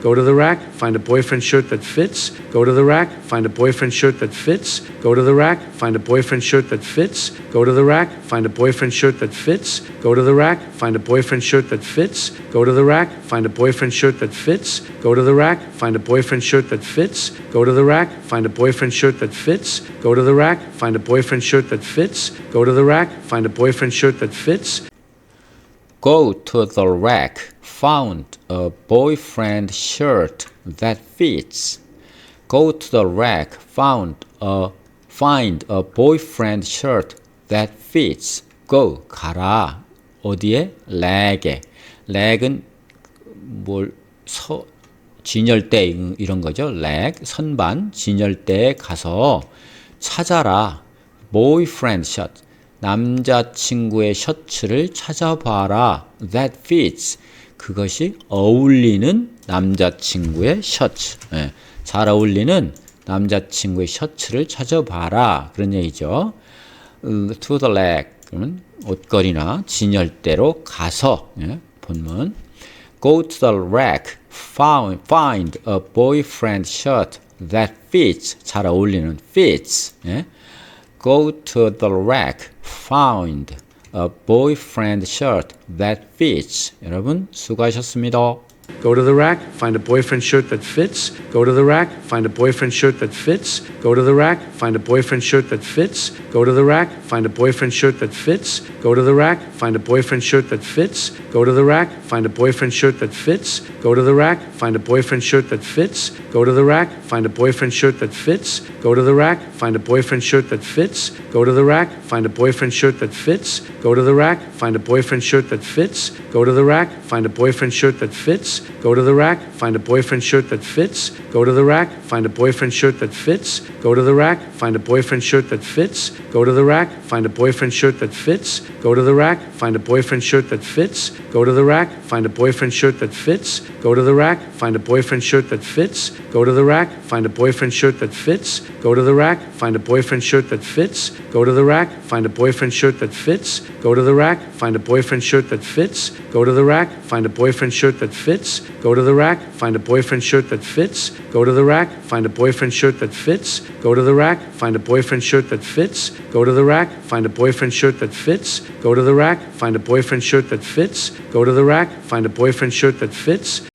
Go to the rack, find a boyfriend shirt that fits. Go to the rack, find a boyfriend shirt that fits. Go to the rack, find a boyfriend shirt that fits. Go to the rack, find a boyfriend shirt that fits. Go to the rack, find a boyfriend shirt that fits. Go to the rack, find a boyfriend shirt that fits. Go to the rack, find a boyfriend shirt that fits. Go to the rack, find a boyfriend shirt that fits. Go to the rack, find a boyfriend shirt that fits. Go to the rack, find a boyfriend shirt that fits. Go to the rack, found a boyfriend shirt that fits. Go to the rack, found a find a boyfriend shirt that fits. Go 가라. 어디에? 렉에. 렉은 뭘 서, 진열대 이런 거죠. 렉 선반 진열대에 가서 찾아라. boyfriend shirt. 남자친구의 셔츠를 찾아봐라. That fits. 그것이 어울리는 남자친구의 셔츠. 예, 잘 어울리는 남자친구의 셔츠를 찾아봐라. 그런 얘기죠. To the leg. 그러면 옷걸이나 진열대로 가서. 예, 본문. Go to the rack. Find, find a boyfriend shirt that fits. 잘 어울리는 fits. 예. Go to the rack, find a boyfriend shirt that fits. 여러분 수고하셨습니다. Go to the rack, find a boyfriend shirt that fits. Go to the rack, find a boyfriend shirt that fits. Go to the rack, find a boyfriend shirt that fits. Go to the rack, find a boyfriend shirt that fits. Go to the rack, find a boyfriend shirt that fits. Go to the rack, find a boyfriend shirt that fits. Go to the rack, find a boyfriend shirt that fits. Go to the rack, find a boyfriend shirt that fits. Go to the rack, find a boyfriend shirt that fits. Go to the rack, find a boyfriend shirt that fits. Go to the rack, find a boyfriend shirt that fits. Go to the rack, find a boyfriend shirt that fits. Go to the rack, find a boyfriend shirt that fits. Go to the rack, find a boyfriend shirt that fits. Go to the rack, find a boyfriend shirt that fits. Go to the rack, find a boyfriend shirt that fits. Go to the rack, find a boyfriend shirt that fits. Go to the rack, find a boyfriend shirt that fits. Go to the rack, find a boyfriend shirt that fits. Go to the rack, find a boyfriend shirt that fits. Go to the rack, find a boyfriend shirt that fits. Go to the rack, find a boyfriend shirt that fits. Go to the rack, find a boyfriend shirt that fits. Go to the rack, find a boyfriend shirt that fits. Go to the rack, find a boyfriend shirt that fits. Go to the rack, find a boyfriend shirt that fits. Go to the rack, find a boyfriend shirt that fits. Go to the rack, find a boyfriend shirt that fits. Go to the rack, find a boyfriend shirt that fits. Go to the rack, find a boyfriend shirt that fits.